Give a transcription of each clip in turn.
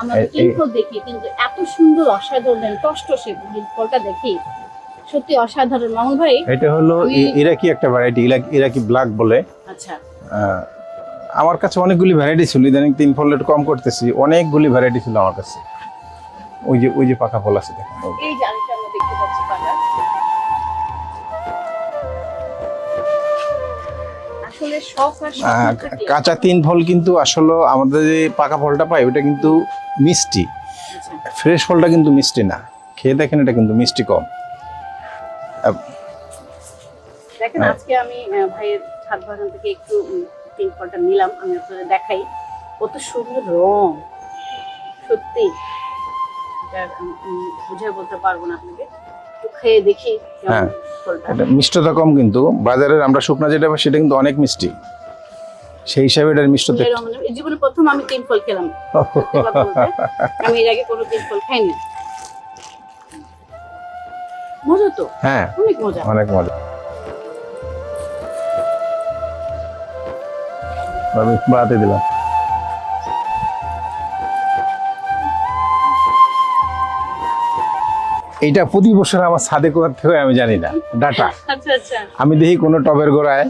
আমরা দেখি কিন্তু এত সুন্দর অসাধারণ টসটসে দেখি। সত্যি অসাধারণ। মামুন ভাই এটা হলো ইরাকি একটা ভ্যারাইটি ইরাকি ব্ল্যাক বলে? আচ্ছা। আমার কাছে অনেকগুলি ভ্যারাইটি ছিল। ইদানিং তিন ফল একটু কম করতেছি। অনেকগুলি ভ্যারাইটি ছিল আমার কাছে। ওই যে ওই যে পাকা ফল আছে দেখেন। যে। এই জালিটা আমরা দেখতে পাচ্ছি। পাকা শখ আর। কাঁচা তিন ফল কিন্তু আসলে আমাদের যে পাকা ফলটা পাই ওটা কিন্তু মিষ্টি আচ্ছা। ফ্রেশ ফলটা কিন্তু মিষ্টি না খেয়ে দেখেন এটা কিন্তু মিষ্টি কম দেখেন হ্যাঁ। আজকে আমি ভাইয়ের ছাদ বাগান থেকে একটু তিন ফলটা নিলাম আমি আপনাদের দেখাই কত সুন্দর রং সত্যি বুঝে বলতে পারব না আপনাকে একটু খেয়ে দেখি হ্যাঁ। ফলটা মিষ্টতা কম কিন্তু। বাজারের আমরা শুকনা যেটা পাই সেটা কিন্তু অনেক মিষ্টি। সেই হিসাবে এটার মিষ্টতা জীবনে প্রথম আমি তিন ফল খেলাম। আমি এর আগে কোনো তিন ফল খাইনি। মজা তো? হ্যাঁ। অনেক মজা। অনেক মজা। আমি বাড়াতে দিলাম। এইটা প্রতি বছর আমার ছাদে কোথা থেকে হয় আমি জানি না। ডাটা। আচ্ছা আচ্ছা। আমি দেখি কোনো টবের গোড়ায়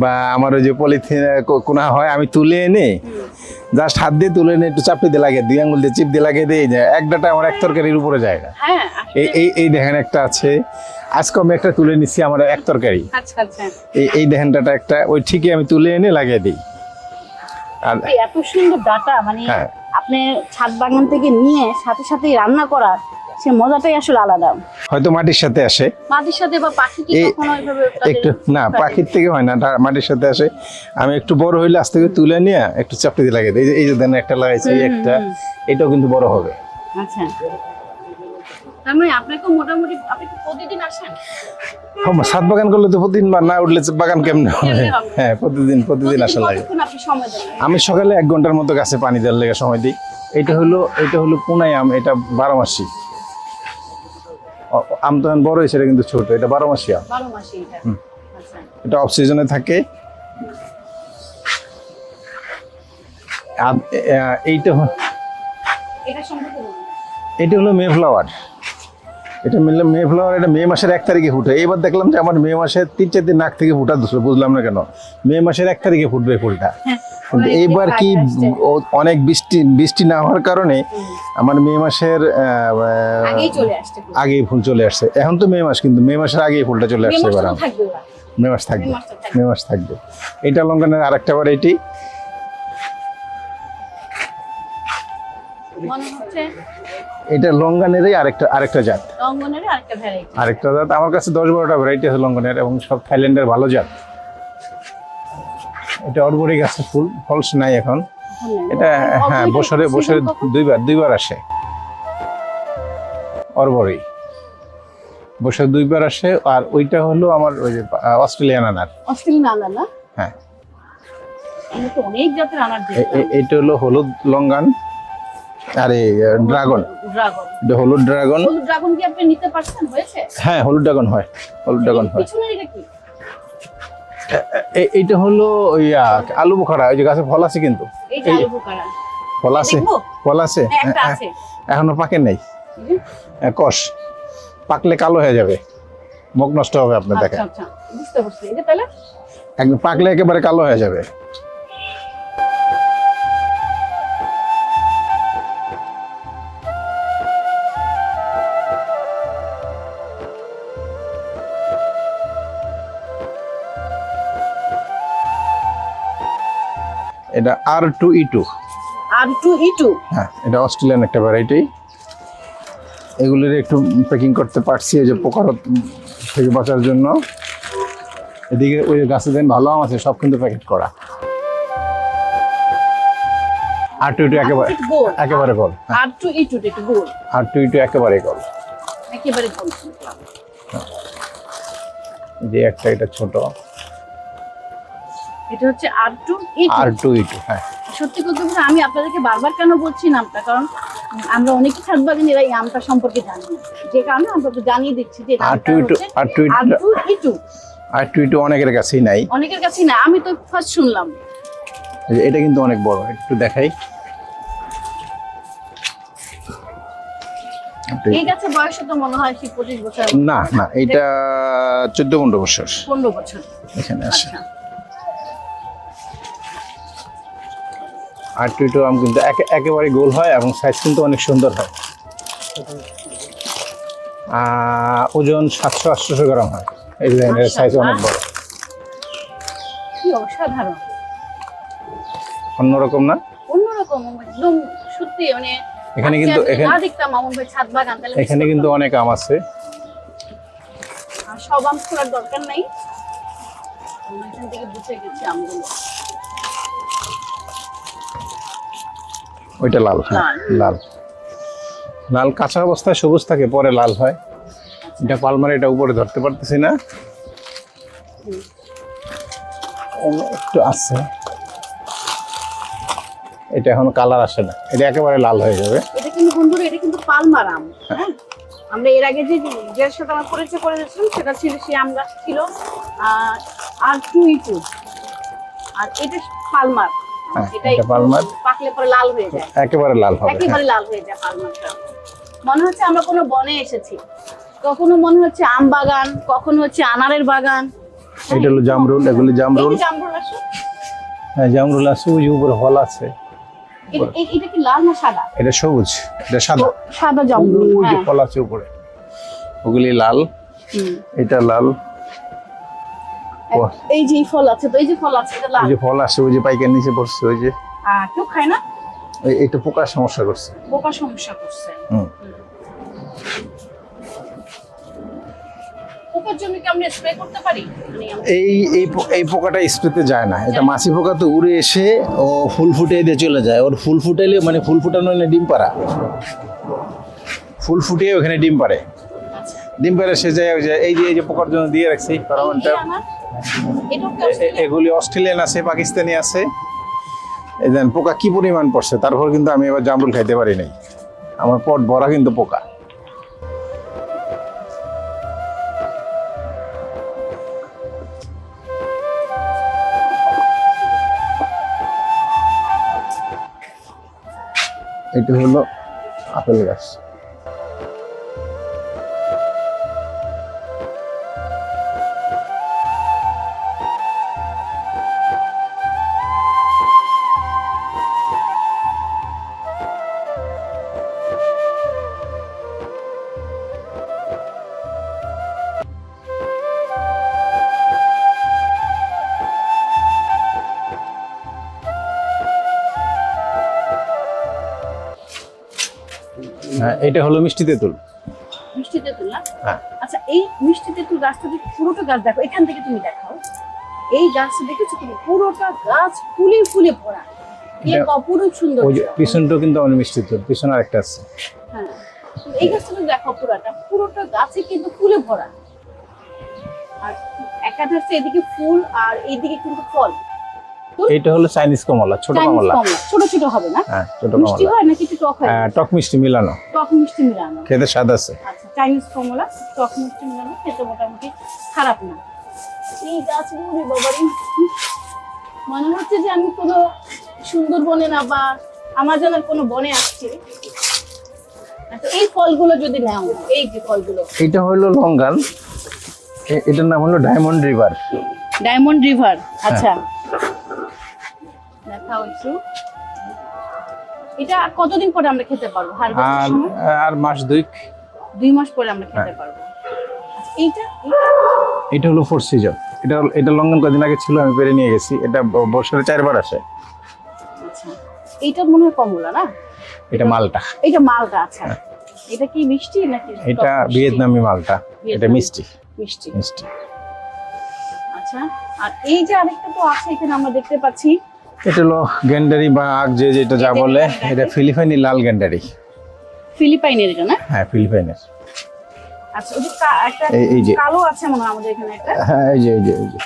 বা আমার ওই যে পলিথিন কোনা হয় আমি তুলে এনে। জাস্ট হাত দিয়ে তুলে এনে একটু চাপটি দিয়ে লাগে দুই আঙুল দিয়ে চিপ দিয়ে লাগিয়ে দিয়ে যায় এক ডাটা আমার এক তরকারির উপরে যায় না। হ্যাঁ এই এই দেখেন একটা আছে। আজকে আমি একটা তুলে নিচ্ছি আমার এক তরকারি। আচ্ছা এই এই দেখেন ডাটা একটা ওই ঠিকই আমি তুলে এনে লাগিয়ে দিই। আর এত সুন্দর ডাটা মানে হ্যাঁ। আপনি ছাদ বাগান থেকে নিয়ে সাথে সাথে রান্না করা সে মজাটাই আসলে আলাদা। হয়তো মাটির সাথে আসে। মাটির সাথে বা পাখি কি কখনো তাদের একটু না পাখির থেকে হয় না মাটির সাথে আসে। আমি একটু বড় হইলে আজ থেকে তুলে নিয়ে একটু চাপটি দিয়ে লাগিয়ে দিই। এই যে- দেন একটা লাগাইছি একটা এটাও কিন্তু বড় হবে। আচ্ছা। তার মানে আপনাকে মোটামুটি আপনি প্রতিদিন আসেন? হ্যাঁ, সাত বাগান করলে তো প্রতিদিন না উঠলে বাগান কেমনে হবে? হ্যাঁ প্রতিদিন প্রতিদিন আসা লাগে। আমি সকালে এক ঘণ্টার মতো গাছে পানি দেওয়ার লেগে সময় দিই। এটা হলো এটা হলো পুনাই আম এটা বারো মাসি। আম তো বড় হয়েছে এটা কিন্তু ছোট এটা বারো মাসি আম এটা। আচ্ছা অফ সিজনে থাকে। এইটা এটা হলো মে ফ্লাওয়ার এটা মিললে মে ফ্লাওয়ার এটা মে মাসের এক তারিখে ফুটে। এবার দেখলাম যে আমার মে মাসের তিন চার দিন নাক থেকে ফুটা বুঝলাম না কেন। মে মাসের এক তারিখে ফুটবে ফুলটা। অনেক এইবার কি অনেক বৃষ্টি বৃষ্টি না হওয়ার কারণে আমার মে মাসের আগেই ফুল। চলে আসছে। এখন তো মে মাস কিন্তু মে মাসের আগেই ফুলটা চলে আসছে এবার। মে মাস থাকবে। মে মাস থাকবে। এটা লঙ্কানের আরেকটা ভ্যারাইটি মনে হচ্ছে? এটা লঙ্গানেরই আরেকটা আরেকটা জাত। আরেকটা ভ্যারাইটি জাত। আমার কাছে দশ বারোটা ভ্যারাইটি আছে লঙ্ঘনের এবং সব থাইল্যান্ডের ভালো জাত। এটা অরবরি গাছের ফুল ফলস নাই এখন। এটা হ্যাঁ বছরে বছরে দুইবার দুইবার আসে। অরবরি। বছরে দুইবার আসে আর ওইটা হলো আমার ওই যে অস্ট্রেলিয়ান আনার। অস্ট্রেলিয়ান আনার না? হ্যাঁ। অনেক জাতের আনার এটা হলো হলুদ লঙ্গান আর ড্রাগন। ড্রাগন। এটা হলুদ ড্রাগন। হলুদ ড্রাগন কি আপনি নিতে পারছেন? হয়েছে? হ্যাঁ হলুদ ড্রাগন হয়। হলুদ ড্রাগন হয়। পিছনে এটা কি? এ- এইটা হলো আহ, আলু বোখারা ওই যে গাছে ফল আছে কিন্তু। ফল আছে? ফল আছে? হ্যাঁ, হ্যাঁ, আছে। এখনও পাকে নাই? হ্যাঁ, কষ। পাকলে কালো হয়ে যাবে। মুখ নষ্ট হবে আপনার দেখেন আচ্ছা। আচ্ছা এটা তাহলে? একদম পাকলে একেবারে কালো হয়ে যাবে। এটা R two E two R two E two হ্যাঁ এটা অস্ট্রেলিয়ান একটা ভ্যারাইটি এগুলির একটু প্যাকিং করতে পারছি এই যে পোকার থেকে বাঁচার জন্য। এদিকে ওই গাছে দেন ভালো আম আছে সব কিন্তু প্যাকেট করা। আর টু ইটু একেবারে একেবারে গোল। হ্যাঁ, আর টু ই টু একটু গোল। আর টু ইটু একেবারে গোল। একেবারে গোল। এই যে একটা এটা ছোট। এটা হচ্ছে আর টু আর টু ইটু হ্যাঁ। সত্যি কথা বলতে আমি আপনাদেরকে বারবার কেন বলছি নামটা? কারণ আমরা অনেকেই ছাদ বাগানিরা এই আমটা সম্পর্কে জানি না। যে কারণে আমরা জানিয়ে দিচ্ছি যে আর টু ইটু আর টু ইটু। আর টু ইটু অনেকের কাছেই নাই। অনেকের কাছে না আমি তো ফার্স্ট শুনলাম। এটা কিন্তু অনেক বড় একটু দেখাই। এই গাছের বয়স তো মনে হয় সেই পঁচিশ বছর? না না এটা চোদ্দ পনেরো বছর। পনেরো বছর। এখানে আসে আর টুইটো আম কিন্তু একে- একেবারে গোল হয় এবং সাইজ কিন্তু অনেক সুন্দর হয়। ওজন সাতশো আটশোশো গ্রাম হয়। এই লাইনের সাইজ অনেক বড়। অসাধারণ। অন্যরকম না? অন্যরকম একদম সত্যি মানে এখানে কিন্তু- এখানে- দেখতাম মামুন ভাই ছাদ বাগান তাহলে এখানে কিন্তু অনেক আম আছে। সব আম খোলার দরকার নাই। এখান থেকে বুঝে গেছি আমগুলো। ওইটা লাল হ্যাঁ লাল। লাল। কাঁচা অবস্থায় সবুজ থাকে পরে লাল হয়। এটা পালমার এটা উপরে ধরতে পারতেছি না। একটু আছে। এটা এখন কালার আসে না। এটা একেবারে লাল হয়ে যাবে। এটা কিন্তু বন্ধুরা এটা কিন্তু পালমার আম হ্যাঁ। আমরা এর আগে যে দেড়শো টাকা পরিচয় করে দিয়েছিলাম সেটা ছিল সেই আম গাছ ছিল আর টু টু আর এটা পালমার। হ্যাঁ, এটা এটা পালমার। পাকলে পরে লাল হয়ে যায়। একেবারে লাল হবে হ্যাঁ। একেবারে লাল হয়ে যায় পালমারটা মনে হচ্ছে আমরা কোনো বনে এসেছি। কখনো মনে হচ্ছে আম বাগান কখনো হচ্ছে আনারের বাগান। এটা হলো জামরুল এগুলি জামরুল। জামরুল আছে হ্যাঁ জামরুল আছে ওই উপরে ফল আছে। এটা- কি লাল না সাদা? এটা সবুজ এটা সাদা। সাদা জামরুল ওই যে হ্যাঁ। ফল আছে উপরে। ওগুলি লাল এটা লাল। এই যে ফল আছে তো এই যে ফল আছে এটা লাল। ওই যে ফল আছে ওই যে পাইকার নিচে পড়ছে ওই যে। আহ, কেউ খায় না? এই- পোকার সমস্যা করছে। বোকা সমস্যা করছে। পোকার মানে এই এই এই পোকাটা স্প্রেতে যায় না। এটা মাছি পোকা তো উড়ে এসে ও ফুল ফুটিয়ে দিয়ে চলে যায়। ওর ফুল ফুটাইলে মানে ফুল ফুটানো ডিম পাড়া। ফুল ফুটিয়ে ওখানে ডিম পারে আচ্ছা ডিম পারে সে যায় ওই যে এই যে এই যে পোকার জন্য দিয়ে রাখছি ফেরোমনটা এই আমার এটাও কি এ- এ- অস্ট্রেলিয়া? এগুলি অস্ট্রেলিয়ান আছে পাকিস্তানি আছে। এই দেন পোকা কি পরিমাণ পড়ছে? তারপর কিন্তু আমি এবার জামরুল খাইতে পারি নাই। আমার পট ভরা কিন্তু পোকা। এটা হলো আপেল গাছ। এটা হলো মিষ্টি তেঁতুল। মিষ্টি তেঁতুল না? হ্যাঁ। আচ্ছা এই মিষ্টি তেঁতুল গাছটা যদি পুরোটা গাছ দেখো এখান থেকে তুমি দেখাও। এই গাছটা দেখেছ তুমি? পুরোটা গাছ ফুলে ফুলে ভরা। কি অপরূপ সুন্দর ওই যে কিন্তু আমার মিষ্টি তেঁতুল পিছনে আরেকটা আছে। হ্যাঁ। তো এই গাছটা যদি দেখো পুরোটা। পুরোটা গাছে কিন্তু ফুলে ভরা। আর এদিকে ফুল আর এইদিকে কিন্তু ফল। এইটা হলো চাইনিজ কমলা ছোট কমলা। ছোট ছোট হবে না? হ্যাঁ ছোট মিষ্টি কমলা হয় নাকি টক হয়? হ্যাঁ, টক মিষ্টি মিলানো। টক মিষ্টি মিলানো। খেতে স্বাদ আছে। আচ্ছা চাইনিজ কমলা টক মিষ্টি মিলানো খেতে মোটামুটি খারাপ না। এই গাছগুলি বাবারি। মনে হচ্ছে যে আমি কোনো সুন্দরবনে না বা আমাজনের কোনো বনে আসছি। আচ্ছা এই ফলগুলো যদি নাও এই যে ফলগুলো। এটা হলো লঙ্গান। এটার নাম হলো ডায়মন্ড রিভার ডায়মন্ড রিভার আচ্ছা। এটা কতদিন পরে আমরা খেতে পারব? আর আর মাস দুই দুই মাস পরে আমরা খেতে পারব। আচ্ছা, এইটা? এটা হলো ফোর সিজন এটা এটা লঙ্ঘন কদিন আগে ছিল আমি পেরে নিয়ে গেছি। এটা বছরে চারবার আসে। আচ্ছা এইটা মনে হয় কমলা না? এটা মালটা। এটা মালটা আচ্ছা। এটা কি মিষ্টি নাকি এটা? ভিয়েতনামি মালটা। এটা মিষ্টি। মিষ্টি। মিষ্টি। আচ্ছা আর এই যে আরেকটা তো আছে এখানে আমরা দেখতে পাচ্ছি। এটা হলো গ্যান্ডারি বা আগ যে যেটা যা বলে এটা ফিলিপাইনি লাল গেন্ডারি ফিলিপাইনের এটা না? হ্যাঁ ফিলিপাইনের। আচ্ছা ওই যে একটা এই- এই যে। কালো আছে মনে হয় আমাদের এখানে একটা। হ্যাঁ এই যে এই যে এই যে।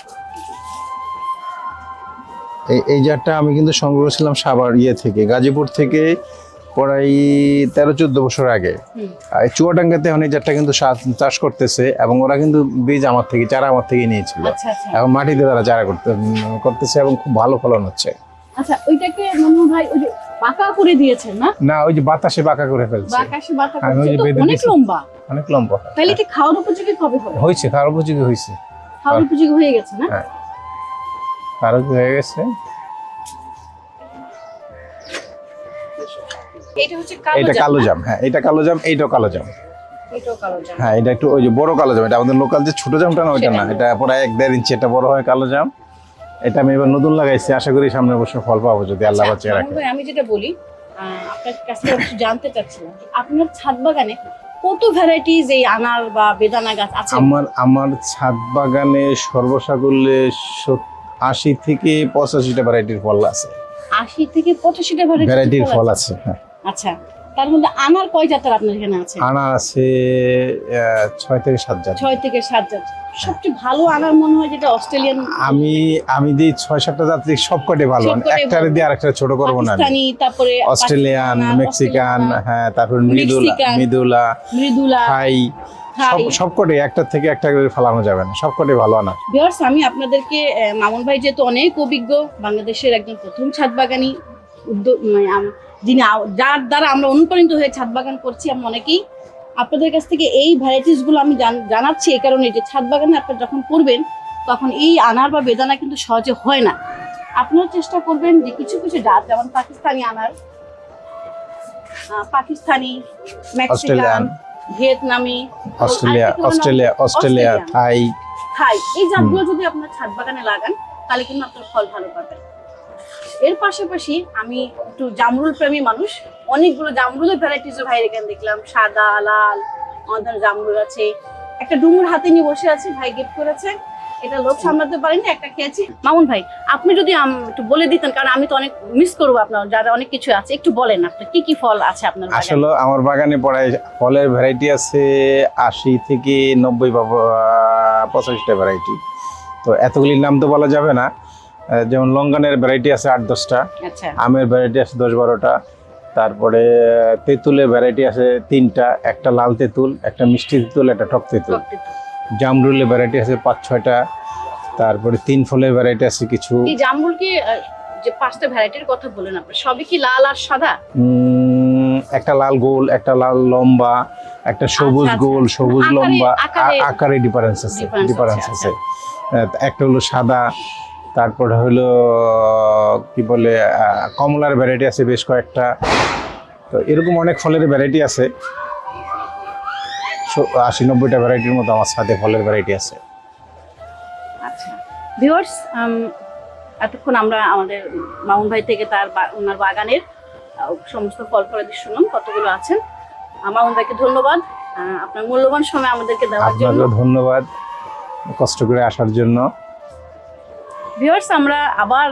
এই এই জারটা আমি কিন্তু সংগ্রহ করেছিলাম সাবার ইয়ে থেকে গাজীপুর থেকে প্রায় তেরো চোদ্দ বছর আগে। চুয়াডাঙ্গাতে এই জারটা কিন্তু চাষ করতেছে এবং ওরা কিন্তু বীজ আমার থেকে চারা আমার থেকে নিয়েছিল। আচ্ছা আচ্ছা। এখন মাটিতে তারা চারা করতে করতেছে এবং খুব ভালো ফলন হচ্ছে। আচ্ছা ওইটাকে মনে ওই যে পাকা করে দিয়েছেন না? না ওই যে বাতাসে বাঁকা করে ফেলছে। বাঁকা অনেক লম্বা। অনেক লম্বা। তাহলে কি খাওয়ার উপযোগী কবে হবে? হয়েছে খাওয়ার উপযোগী হয়েছে। খাওয়ার উপযোগী হয়ে গেছে না? হ্যাঁ। খাওয়ার উপযোগী হয়ে গেছে। এটা হচ্ছে কালো এটা কালো জাম হ্যাঁ এটা কালো জাম এইটাও কালো জাম। হ্যাঁ এটা একটু ওই যে বড় কালো জাম এটা আমাদের লোকাল যে ছোট জামটা না ওইটা না। এটা প্রায় এক দেড় ইঞ্চি এটা বড় হয় কালো জাম। এটা আমি এবার নতুন লাগাইছি আশা করি সামনে বছর ফল পাবো যদি আল্লাহ আচ্ছা, বাঁচিয়ে রাখে। আমি যেটা বলি আপনার কাছ থেকে একটু জানতে চাচ্ছিলাম আপনার ছাদ বাগানে কত ভ্যারাইটিজ এই আনার বা বেদানা গাছ আছে? আমার আমার ছাদ বাগানে সর্বসাকুল্যে আশি থেকে পঁচাশিটা ভ্যারাইটির ফল আছে। আশি থেকে পঁচাশিটা ভ্যারাইটির ফল আছে হ্যাঁ। আচ্ছা তার মধ্যে আনার কয় জাতের আপনার এখানে আছে? আনার আছে ছয় থেকে সাত জাত। ছয় থেকে সাত জাত। সবচেয়ে ভালো আনার মনে হয় যেটা অস্ট্রেলিয়ান আমি আমি যে ছয় সাতটা ভালো। সবকটাই একটারে ভালো। দিয়ে আরেকটা ছোট করব না তারপরে অস্ট্রেলিয়ান মেক্সিকান হ্যাঁ তারপর মৃদুলা মৃদুলা মৃদুলা থাই। সবকটাই একটা থেকে একটা করে ফালানো যাবে না। সবকটাই ভালো আনার। ভিউয়ার্স আমি আপনাদেরকে মামুন ভাই যেহেতু অনেক অভিজ্ঞ বাংলাদেশের একজন প্রথম ছাদ বাগানি উদ্যোগ মানে আম- যিনি যার দ্বারা আমরা অনুপ্রাণিত হয়ে ছাদ বাগান করছি আমরা অনেকেই আপনাদের কাছ থেকে এই ভ্যারাইটিসগুলো আমি জান- জানাচ্ছি এই কারণে যে ছাদ বাগানে আপনারা যখন করবেন তখন এই আনার বা বেদানা কিন্তু সহজে হয় না আপনারা চেষ্টা করবেন যে কিছু কিছু জাত যেমন পাকিস্তানি আনার পাকিস্তানি মেক্সিকান ভিয়েতনামি Australia? Australia Australia Australian. Thai এই জাতগুলো যদি আপনার ছাদ বাগানে লাগান তাহলে কিন্তু আপনার ফল ভালো পাবেন এর পাশাপাশি আমি একটু জামরুল প্রেমী মানুষ। অনেকগুলো জামরুলের ভ্যারাইটিস ভাই এখানে দেখলাম। সাদা, লাল অনেক জামরুল আছে। একটা ডুমুর হাতে নিয়ে বসে আছে, ভাই গিফট করেছে। এটা লোক সামলাতে পারিনি, একটা খেয়েছি। মামুন ভাই, আপনি যদি একটু বলে দিতেন, কারণ আমি তো অনেক মিস করব আপনার, যারা অনেক কিছু আছে, একটু বলেন আপনার কি কি ফল আছে আপনার? আসলে আমার বাগানে পড়ায় ফলের ভ্যারাইটি আছে আশি থেকে নব্বই পঁচাশিটা ভ্যারাইটি তো এতগুলির নাম তো বলা যাবে না। যেমন লঙ্গানের ভ্যারাইটি আছে আট দশটা আচ্ছা। আমের ভ্যারাইটি আছে দশ বারোটা তারপরে তেঁতুলের ভ্যারাইটি আছে তিনটা একটা লাল তেঁতুল একটা মিষ্টি তেঁতুল একটা টক তেঁতুল। জামরুলের ভ্যারাইটি আছে পাঁচ ছয়টা তারপরে তিন ফলের ভ্যারাইটি আছে কিছু। জামরুল কি যে পাঁচটা ভ্যারাইটির কথা বলেন আপনি সবই কি লাল আর সাদা? একটা লাল গোল একটা লাল লম্বা একটা সবুজ আচ্ছা, গোল সবুজ লম্বা আকারে- ডিফারেন্স আছে ডিফারেন্স আছে একটা হলো সাদা তারপরে হলো কি বলে কমলার ভ্যারাইটি আছে বেশ কয়েকটা। তো এরকম অনেক ফলের ভ্যারাইটি আছে। আশি নব্বইটা ভ্যারাইটির মতো আমার সাথে ফলের ভ্যারাইটি আছে। আচ্ছা। ভিউয়ার্স এতক্ষণ আমরা আমাদের মামুন ভাই থেকে তার ওনার বাগানের সমস্ত ফল ফলাদি শুনলাম কতগুলো আছেন মামুন ভাইকে ধন্যবাদ। আপনার মূল্যবান সময় আমাদেরকে দেওয়ার জন্য। ধন্যবাদ কষ্ট করে আসার জন্য। ভিউয়ার্স আমরা আবার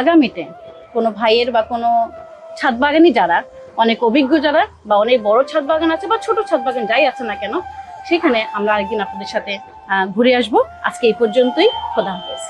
আগামীতে কোনো ভাইয়ের বা কোনো ছাদ বাগানি যারা, অনেক অভিজ্ঞ যারা বা অনেক বড় ছাদ বাগান আছে বা ছোট ছাদ বাগান যাই আছে না কেন, সেখানে আমরা আরেকদিন আপনাদের সাথে ঘুরে আসব। আজকে এই পর্যন্তই। খোদা হাফেজ।